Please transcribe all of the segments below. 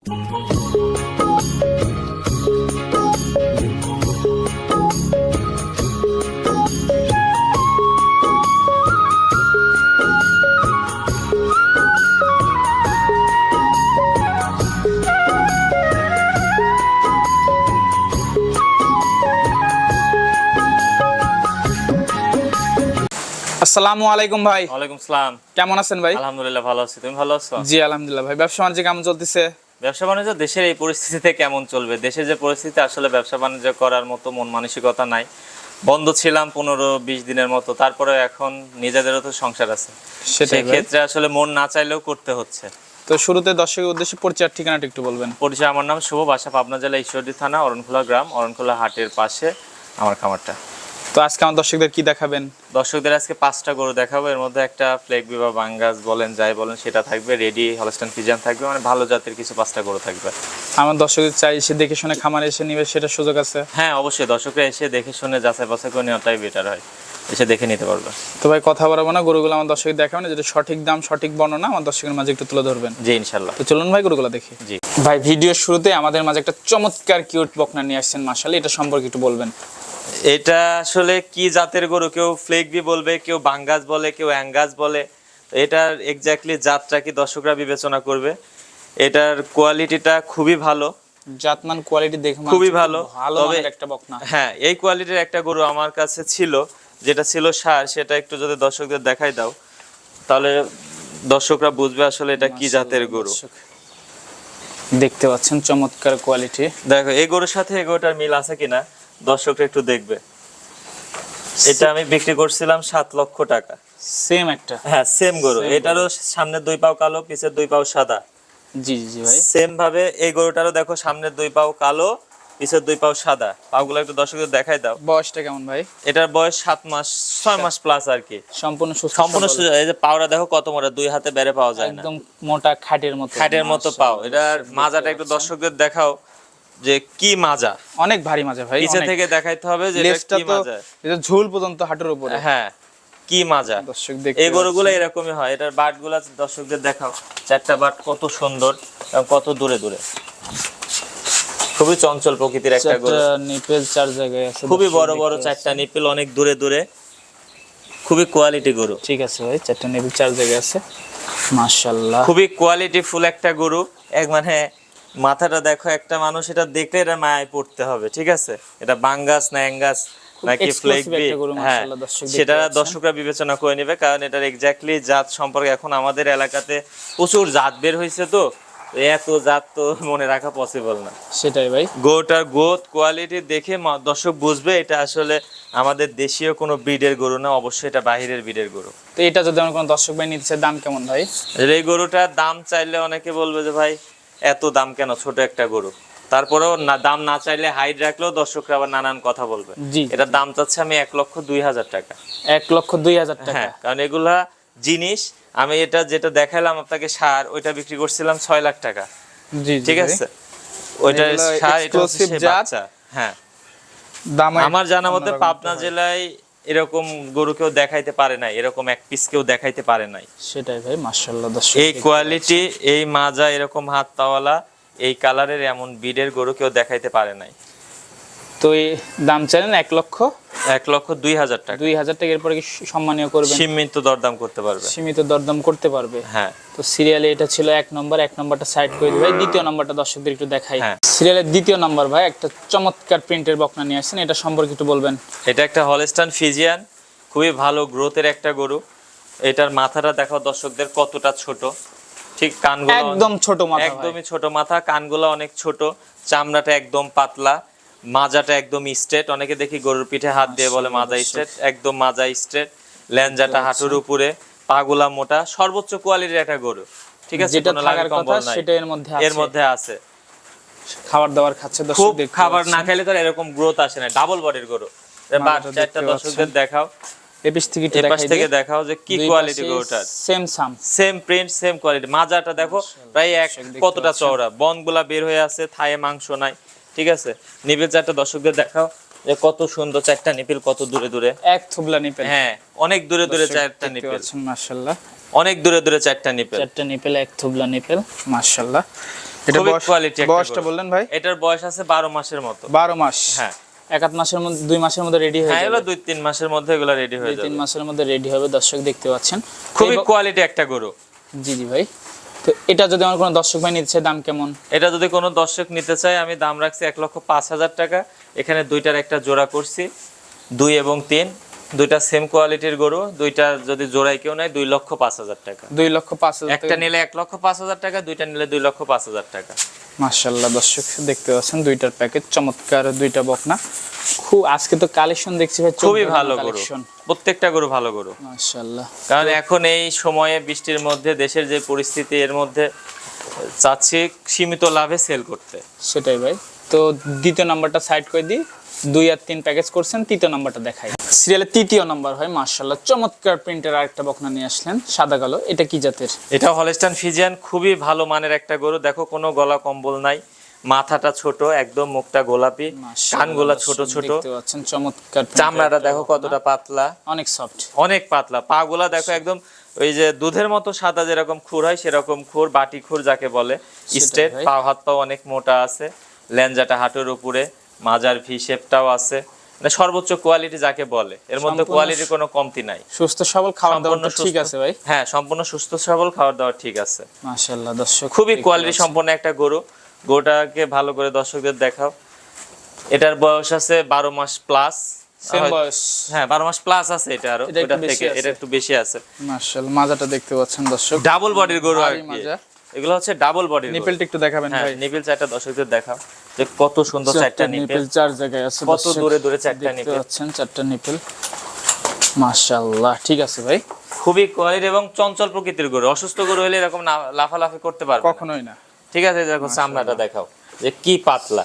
আসসালামু আলাইকুম ভাই। ওয়ালাইকুম সালাম। কেমন আছেন ভাই? আলহামদুলিল্লাহ ভালো আছি। তুমি ভালো আছো? জি আলহামদুলিল্লাহ ভাই। ব্যবসা বাণিজ্য কেমন চলতেছে? ব্যবসা বাণিজ্য দেশের এই পরিস্থিতিতে কেমন চলবে? দেশের যে পরিস্থিতি আসলে ব্যবসা বাণিজ্য করার মতো মন মানসিকতা নাই। বন্ধ ছিলাম পনেরো বিশ দিনের মতো তারপরে এখন নিজেদেরও তো সংসার আছে। সেটাই ক্ষেত্রে আসলে মন না চাইলেও করতে হচ্ছে। তো শুরুতে দর্শকের উদ্দেশ্যে পরিচয় ঠিকানাটা একটু বলবেন। পরিচয় আমার নাম শুভ বাসা পাবনা জেলা ঈশ্বরদী থানা অরণখোলা গ্রাম অরণখোলা হাটের পাশে আমার খামারটা। তো আজকে আমার দর্শকদের কি দেখাবেন? দর্শকদের আজকে পাঁচটা গরু দেখাবো। এর মধ্যে একটা ফ্লেক বিবা বাঙ্গাস বলেন যাই বলেন সেটা থাকবে। রেডি হলস্টান ফিজান থাকবে। মানে ভালো জাতের কিছু পাঁচটা গরু থাকবে। আমার দর্শকদের চাই এসে দেখে শুনে খামারে এসে নিবে সেটা সুযোগ আছে? হ্যাঁ অবশ্যই। দর্শকরা এসে দেখে শুনে যাচাই বাছাই করে নেওয়াটাই বেটার হয়। এসে দেখে নিতে পারবে। তো ভাই কথা বলব না। গরুগুলো আমার দর্শক দেখাবেন যেটা সঠিক দাম সঠিক বর্ণনা আমার দর্শকের মাঝে একটু তুলে ধরবেন। জি ইনশাল্লাহ। তো চলুন ভাই গরুগুলো দেখি। জি। ভাই ভিডিওর শুরুতে আমাদের মাঝে একটা চমৎকার কিউট বকনা নিয়ে আসছেন মাসালে এটা সম্পর্কে একটু বলবেন। এটা আসলে কি জাতের গরু? কেউ ফ্লেকবি বলবে কেউ বাঙ্গাস বলে কেউ অ্যাঙ্গাস বলে। এটার এক্স্যাক্টলি জাতটা কি দর্শকরা বিবেচনা করবে? এটার কোয়ালিটিটা খুবই ভালো। জাতমান কোয়ালিটি দেখে খুবই ভালো। তবে- একটা বকনা। হ্যাঁ এই কোয়ালিটির একটা গরু আমার কাছে ছিল যেটা ছিল সার সেটা একটু যদি দর্শকদের দেখাই দাও তাহলে দর্শকরা বুঝবে আসলে এটা কি জাতের গরু। দেখতে পাচ্ছেন চমৎকার কোয়ালিটি দেখো এই গরুর সাথে এই গরুটার মিল আছে কিনা? দর্শকরা একটু দেখবে। এটা আমি বিক্রি করছিলাম সাত লক্ষ টাকা। সেম একটা। হ্যাঁ সেম গরু। এটারও সামনের দুই পাও কালো পিছের দুই পাও সাদা। জি জি ভাই। সেম ভাবে এই গরুটারও দেখো সামনের দুই পাও কালো পিছের দুই পাও সাদা। পাগুলো একটু দর্শকদের দেখাই দাও। বয়সটা কেমন ভাই? এটার বয়স সাত মাস ছয় মাস প্লাস আর কি। সম্পূর্ণ সম্পূর্ণ। এই যে পাওরা দেখো কত মোটা দুই হাতে বেড়ে পাওয়া যায় না। একদম মোটা খাটের মতো। খাটের মতো পাও। এটার মাজাটা একটু দর্শকদের দেখাও। যে কি মাজা? অনেক ভারী মাঝে ভাই অনেক। থেকে দেখাইতে হবে যে এটা লেজটা কি তো মাজা। এটা ঝুল পর্যন্ত হাঁটুর উপরে। হ্যাঁ কি মাজা? দর্শক দেখতে এই গরুগুলো এরকমই হয় এটার বাটগুলা দর্শকদের দেখাও। চারটা বাট কত সুন্দর এবং কত দূরে দূরে। খুবই চঞ্চল প্রকৃতির একটা গরু। নিপেল চার জায়গায় আছে খুবই বড় বড়। চারটা নিপিল অনেক দূরে দূরে। খুবই কোয়ালিটি গরু। ঠিক আছে ভাই চারটা নিপেল চার জায়গায় আছে। মাশাআল্লাহ। খুবই কোয়ালিটি ফুল একটা গরু। এক মানে মাথাটা দেখো একটা মানুষ এটা দেখলে এটা মায়ায় পড়তে হবে ঠিক আছে? এটা বাঙ্গাস না অ্যাঙ্গাস নাকি হ্যাঁ সেটা দর্শকরা বিবেচনা করে নেবে কারণ এটার এক্স্যাক্টলি জাত সম্পর্কে এখন আমাদের এলাকাতে প্রচুর জাত বের হয়েছে তো এত জাত তো মনে রাখা পসিবল না। সেটাই ভাই। গরুটার গ্রোথ কোয়ালিটি দেখে দর্শক বুঝবে এটা আসলে আমাদের দেশীয় কোনো ব্রিডের গরু না অবশ্যই এটা বাহিরের ব্রিডের গরু। তো এটা যদি আমার কোনো দর্শক ভাই নিতে দাম কেমন ভাই? এই গরুটার দাম চাইলে অনেকে বলবে যে ভাই এত দাম কেন? ছোট একটা গরু। তারপরেও না দাম না চাইলে হাইট রাখলেও দর্শকরা আবার নানান কথা বলবে। জি। এটার দাম চাচ্ছে আমি এক লক্ষ দুই হাজার টাকা। এক লক্ষ দুই হাজার টাকা। হ্যাঁ কারণ এগুলা জিনিস আমি এটা যেটা দেখালাম আপনাকে সার ওইটা বিক্রি করছিলাম ছয় লাখ টাকা। জি ঠিক আছে? ওইটা সার এটা হচ্ছে বাচ্চা। হ্যাঁ। দাম আমার জানা মতে পাবনা জেলায় এরকম গরু কেউ দেখাইতে পারে নাই এরকম এক পিস কেউ দেখাইতে পারে নাই। সেটাই ভাই দর্শক এই কোয়ালিটি এই মাজা এরকম হাত পাওয়ালা এই কালারের এমন বিডের গরু কেউ দেখাইতে পারে নাই। তো এই দাম চাইলেন এক লক্ষ? এক লক্ষ দুই হাজার টাকা। দুই হাজার টাকা এরপরে কি সম্মানীয় করবেন? সীমিত দরদাম করতে পারবে। সীমিত দরদাম করতে পারবে। হ্যাঁ। তো সিরিয়ালে এটা ছিল এক নম্বর এক নম্বরটা সাইড করে ভাই দ্বিতীয় নম্বরটা দর্শকদের একটু দেখাই। হ্যাঁ। সিরিয়ালের দ্বিতীয় নম্বর ভাই একটা চমৎকার প্রিন্টের বকনা নিয়ে আসছেন। এটা সম্পর্কে একটু বলবেন। এটা একটা হলস্টান ফিজিয়ান খুবই ভালো গ্রোথের একটা গরু। এটার মাথাটা দেখাও দর্শকদের কতটা ছোট। ঠিক কানগুলো একদম ছোট মাথা একদমই ছোট মাথা কানগুলো অনেক ছোট চামড়াটা একদম পাতলা মাজাটা একদম স্ট্রেট অনেকে দেখি গরুর পিঠে হাত দিয়ে বলে মাজা স্ট্রেট একদম মাজা স্ট্রেট ল্যাঞ্জাটা হাঁটুর উপরে পাগুলা মোটা সর্বোচ্চ কোয়ালিটির একটা গরু। ঠিক আছে যেটা থাকার কথা সেটা এর মধ্যে এর মধ্যে আছে। খাবার দাবার খাচ্ছে দর্শক খাবার না। খাইলে তো এরকম গ্রোথ আসে না ডাবল বডির গরু। চারটা দর্শকদের দেখাও। থেকে থেকে দেখাও যে কি কোয়ালিটি গরুটার সেম সাম সেম প্রিন্ট সেম কোয়ালিটি মাজাটা দেখো প্রায় এক কতটা চওড়া। বনগুলা বের হয়ে আছে থায়ে মাংস নাই ঠিক আছে? নিবিল চারটা দর্শকদের দেখাও যে কত সুন্দর চারটা নিপিল কত দূরে দূরে। এক থুবলা নিপেল। হ্যাঁ অনেক দূরে দূরে চারটা নিপিল। মাশাআল্লাহ। অনেক দূরে দূরে চারটা নিপিল। চারটা নিপেল এক থুবলা নিপেল মাশাআল্লাহ। এটা খুবই বয়স- quality একটা বয়সটা বললেন ভাই? এটার বয়স আছে বারো মাসের মতো। বারো মাস। হ্যাঁ। এক আধ মাসের মধ্যে দুই মাসের মধ্যে রেডি হয়ে হ্যাঁ যাবে। দুই তিন মাসের মধ্যে এগুলো রেডি হয়ে যাবে তিন মাসের মধ্যে রেডি হবে দর্শক দেখতে পাচ্ছেন। খুবই কোয়ালিটি একটা গরু। জি জি ভাই। তো এটা যদি আমার কোনো দর্শক ভাই নিতে চায় দাম কেমন? এটা যদি কোনো দর্শক নিতে চায় আমি দাম রাখছি এক লক্ষ পাঁচ হাজার টাকা। এখানে দুইটার একটা জোড়া করছি। দুই এবং তিন। দুইটা সেম কোয়ালিটির গরু দুইটা যদি জোড়ায় কেউ নেয় দুই লক্ষ পাঁচ হাজার টাকা। দুই লক্ষ পাঁচ হাজার একটা নিলে এক লক্ষ পাঁচ হাজার টাকা দুইটা নিলে দুই লক্ষ পাঁচ হাজার টাকা। মার্শাল্লাহ দর্শক দেখতে পাচ্ছেন দুইটার প্যাকেজ চমৎকার দুইটা বকনা। খুব আজকে তো কালেকশন দেখছি ভাই খুবই ভালো গরু। প্রত্যেকটা গরু ভালো গরু। মার্শাল্লাহ কারণ এখন এই সময়ে বৃষ্টির মধ্যে দেশের যে পরিস্থিতি এর মধ্যে চাচ্ছি সীমিত লাভে সেল করতে। সেটাই ভাই। তো দ্বিতীয় নাম্বারটা সাইড করে দিই। দুই আর তিন প্যাকেজ করছেন তৃতীয় নাম্বারটা দেখাই। সিরিয়ালের তৃতীয় নাম্বার হয় মার্শাল্লাহ চমৎকার প্রিন্টের আরেকটা বকনা নিয়ে আসলেন সাদা কালো এটা কি জাতের? এটা হলস্টান ফিজিয়ান খুবই ভালো মানের একটা গরু। দেখো কোনো গলা কম্বল নাই মাথাটা ছোট একদম মুখটা গোলাপি কানগুলা ছোট ছোট। চমৎকার চামড়াটা দেখো কতটা পাতলা। অনেক সফট অনেক পাতলা। পাগুলা দেখো একদম ওই যে দুধের মতো সাদা যেরকম খুর হয় সেরকম খুর বাটি খুর যাকে বলে। স্ট্রেট পা হাত পা অনেক মোটা আছে ল্যাঞ্জাটা হাঁটুর উপরে। মাজার ভি শেপটাও আছে। মানে সর্বোচ্চ কোয়ালিটি যাকে বলে এর মধ্যে কোয়ালিটির কোনো কমতি নাই। সুস্থ সবল খাওয়া দাওয়া ঠিক আছে ভাই। হ্যাঁ সম্পূর্ণ সুস্থ সবল খাবার দাবার ঠিক আছে। মাশাল্লাহ দর্শক খুবই কোয়ালিটি সম্পন্ন একটা গরু। গরুটাকে ভালো করে দর্শকদের দেখাও। এটার বয়স আছে বারো মাস প্লাস হ্যাঁ বারো মাস প্লাস আছে এটা আরও। এটা একটু ওটার বেশি থেকে এটা একটু বেশি আছে। মাশাল্লাহ মাজাটা দেখতে পাচ্ছেন দর্শক। ডাবল বডির গরু আর কি। মাজা। এগুলো হচ্ছে ডাবল বডির নিপেলটা একটু দেখাবেন হ্যাঁ ভাই। নিপিল চারটা দর্শকদের দেখাও যে কত সুন্দর চারটা নিপেল চার জায়গায় আছে কত দূরে দূরে চারটা নিপিল পাচ্ছেন চারটা নিপেল মাশাআল্লাহ ঠিক আছে ভাই। খুবই কোয়ালিটি এবং চঞ্চল প্রকৃতির গরু। অসুস্থ গরু হলে এরকম লাফালাফি করতে পারবে কখনোই না। ঠিক আছে দেখো চামড়াটা দেখাও যে কি পাতলা।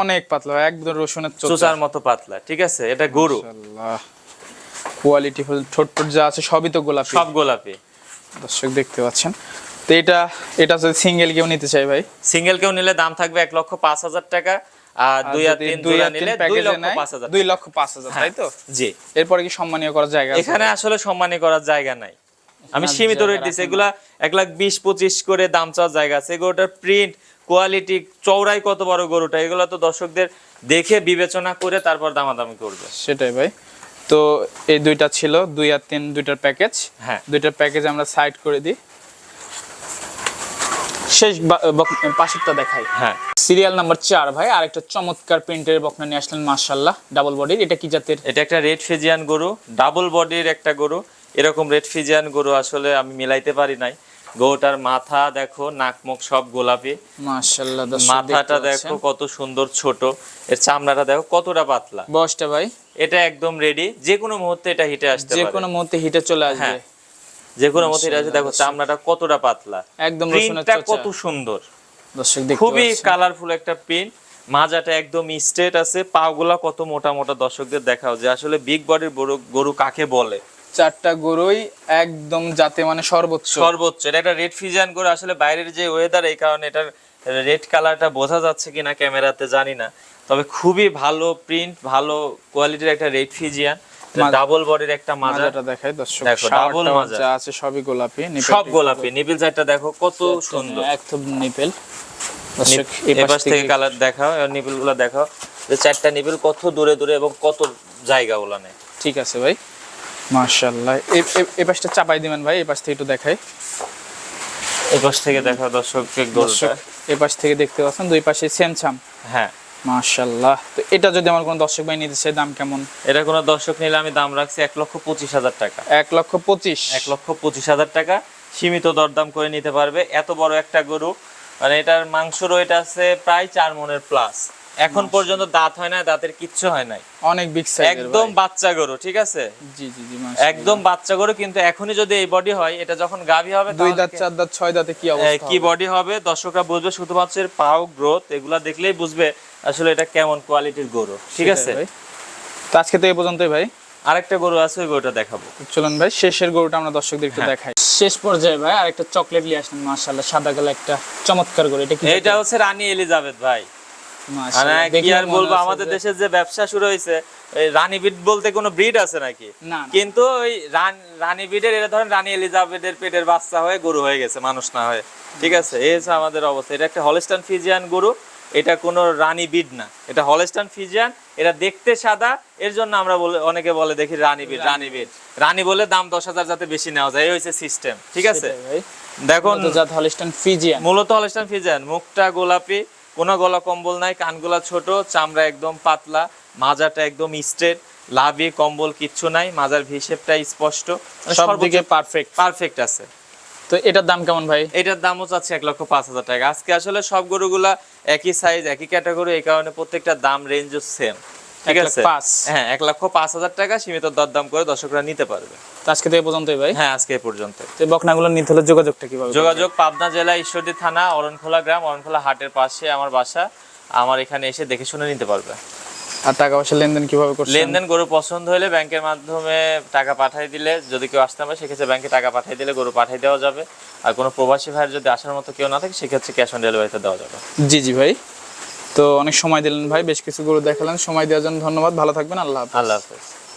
অনেক পাতলা একদম রসুনের চোচা। চুচার মতো পাতলা ঠিক আছে? এটা গরু। মাশাআল্লাহ। কোয়ালিটি ফুল ঠোঁট টোট যা আছে সবই তো গোলাপি। সব গোলাপি। দর্শক দেখতে পাচ্ছেন তো এটা এটা যদি সিঙ্গেল কেউ নিতে চাই ভাই? সিঙ্গেল কেউ নিলে দাম থাকবে এক লক্ষ পাঁচ হাজার টাকা আর দুই আর তিন দুই আর নিলে দুই লক্ষ পাঁচ হাজার দুই লক্ষ পাঁচ হাজার তাই তো? জি। এরপরে কি সম্মানীয় করার জায়গা এখানে আসলে সম্মানী করার জায়গা নাই। আমি সীমিত রেট দিচ্ছি এগুলা এক লাখ বিশ পঁচিশ করে দাম চাওয়ার জায়গা আছে। এগুলোটার প্রিন্ট কোয়ালিটি চৌড়াই কত বড় গরুটা এগুলো তো দর্শকদের দেখে বিবেচনা করে তারপর দামাদামি করবে। সেটাই ভাই। তো এই দুইটা ছিল দুই আর তিন দুইটার প্যাকেজ হ্যাঁ। দুইটার প্যাকেজ আমরা সাইড করে দিই। শেষ পাশেরটা দেখাই। হ্যাঁ। সিরিয়াল নাম্বার চার ভাই আরেকটা চমৎকার প্রিন্টের বকনা নিয়ে আসলেন মার্শাল্লাহ ডাবল বডির এটা কি জাতের? এটা একটা রেড ফিজিয়ান গরু ডাবল বডির একটা গরু। এরকম রেড ফিজিয়ান গরু আসলে আমি মিলাইতে পারি নাই। গরুটার মাথা দেখো নাক মুখ সব গোলাপি। মার্শাল্লাহ মাথাটা দেখো কত সুন্দর ছোট। এর চামড়াটা দেখো কতটা পাতলা। বয়সটা ভাই? এটা একদম রেডি যে কোনো মুহূর্তে এটা হিটে আসতে যে কোনো মুহূর্তে হিটে চলে আসবে। হ্যাঁ। যে কোনো হিটে আসে দেখো চামড়াটা কতটা পাতলা। একদম প্রিন্টটা কত সুন্দর। দর্শক দেখতে খুবই কালারফুল একটা প্রিন্ট মাজাটা একদম স্ট্রেট আছে। পাগুলা কত মোটা মোটা দর্শকদের দেখাও যে আসলে বিগ বডির গরু গরু কাকে বলে? চারটা গরুই একদম যাতে মানে সর্বোচ্চ। সর্বোচ্চ। এটা একটা রেড ফিজিয়ান করে আসলে বাইরের যে ওয়েদার এই কারণে এটার রেড কালারটা বোঝা যাচ্ছে কিনা ক্যামেরাতে জানি না। তবে খুবই ভালো প্রিন্ট ভালো কোয়ালিটির একটা রেড ফিজিয়ান ডাবল বডির একটা মাজাটা দেখাই দর্শক দেখো, টাওয়ার মাজা। যা আছে সবই গোলাপি নিপেল সব গোলাপি। নিপিল চারটা দেখো কত সুন্দর। একদম নিপেল। দর্শক এপাশ থেকে কালার দেখাও নিপিলগুলা দেখাও। যে চারটা নিপিল কত দূরে দূরে এবং কত জায়গা গুলা নেই। ঠিক আছে ভাই। মার্শাল্লাহ এই পাশটা চাপাই দিবেন ভাই এই পাশ থেকে একটু দেখাই। এপাশ থেকে দেখাও দর্শককে দর্শক এই পাশ থেকে দেখতে পাচ্ছেন দুই পাশে সেম ছাম। হ্যাঁ। মার্শাল্লাহ তো এটা যদি আমার কোনো দর্শক ভাই নিতে চাই দাম কেমন? এটা কোনো দর্শক নিলে আমি দাম রাখছি এক লক্ষ পঁচিশ হাজার টাকা। এক লক্ষ পঁচিশ। এক লক্ষ পঁচিশ হাজার টাকা। সীমিত দরদাম করে নিতে পারবে। এত বড় একটা গরু মানে এটার মাংস রয়েট আছে প্রায় চার মনের প্লাস এখন পর্যন্ত দাঁত হয় না দাঁতের কিচ্ছু হয় নাই। অনেক বিগ সাইজ একদম বাচ্চা গরু ঠিক আছে? জি জি জি। একদম বাচ্চা গরু কিন্তু এখনই যদি এই বডি হয় এটা যখন গাভী হবে দুই দাঁত চার দাঁত ছয় দাঁতে কি অবস্থা কি বডি হবে দর্শকরা বুঝবে শুধুমাত্র এর পাও গ্রোথ এগুলা দেখলেই বুঝবে আসলে এটা কেমন কোয়ালিটির গরু ঠিক আছে? ভাই। তো আজকে তো এই পর্যন্তই ভাই। আরেকটা গরু আছে ওই গরুটা দেখাবো। চলুন ভাই শেষের গরুটা আমরা দর্শকদের একটু হ্যাঁ। দেখাই। শেষ পর্যায়ে ভাই আরেকটা চকলেট নিয়ে আসলেন মাশাআল্লাহ সাদা কালো একটা চমৎকার গরু এটা কি এটা হচ্ছে রানী এলিজাবেথ ভাই। কি আর বলব আমাদের যে- দেশের যে ব্যবসা শুরু হয়েছে বলতে কোনো ব্রিড আছে নাকি। কিন্তু ওই ধরেন রানী এলিজাবেথের পেটের বাচ্চা হয়ে গরু হয়ে গেছে মানুষ না হয়ে। ঠিক আছে এই হচ্ছে আমাদের অবস্থা। এটা একটা হলস্টান ফিজিয়ান গরু এটা কোনো রানী বিড না। এটা হলস্টান ফিজিয়ান এটা দেখতে সাদা এর জন্য আমরা বলে অনেকে বলে দেখি রানী বিড রানী বিড রানী বলে দাম দশ হাজার যাতে বেশি নেওয়া যায় এই হচ্ছে সিস্টেম ঠিক আছে? দেখুন হলিস্টান ফিজিয়ান। মূলত হলস্টান ফিজিয়ান মুখটা গোলাপি কোনো গলা কম্বল নাই কানগুলা ছোট চামড়া একদম পাতলা মাজাটা একদম স্ট্রেট লাভি কম্বল কিচ্ছু নাই মাজার ভিসেপটা স্পষ্ট সব দিকে পারফেক্ট পারফেক্ট আছে। তো এটার দাম কেমন ভাই? এটার দামও চাচ্ছে এক লক্ষ পাঁচ হাজার টাকা। আজকে আসলে সব গরুগুলা একই সাইজ একই ক্যাটাগরি এই কারণে প্রত্যেকটা দাম রেঞ্জও সেম ঠিক আছে। হ্যাঁ এক লক্ষ পাঁচ হাজার টাকা সীমিত দরদাম করে দর্শকরা নিতে পারবে। তো আজকে থেকে পর্যন্তই ভাই? হ্যাঁ আজকে এ পর্যন্ত তো বকনাগুলো নিতে হলে যোগাযোগটা কীভাবে যোগাযোগ পাবনা জেলা ঈশ্বরদী থানা অরণখোলা গ্রাম অরণখোলা হাটের পাশে আমার বাসা। আমার এখানে এসে দেখে শুনে নিতে পারবে। আর টাকা পয়সা লেনদেন কীভাবে করছেন? লেনদেন গরু পছন্দ হলে ব্যাংকের মাধ্যমে টাকা পাঠিয়ে দিলে যদি কেউ আসতে পারে সেক্ষেত্রে ব্যাংকে টাকা পাঠিয়ে দিলে গরু পাঠিয়ে দেওয়া যাবে। আর কোনো প্রবাসী ভাইয়ের যদি আসার মতো কেউ না থাকে সেক্ষেত্রে ক্যাশ অন ডেলিভারিতে দেওয়া যাবে। জি জি ভাই। তো অনেক সময় দিলেন ভাই, বেশ কিছু গরু দেখালেন। সময় দেওয়ার জন্য ধন্যবাদ। ভালো থাকবেন। আল্লাহ আল্লাহ হাফেজ।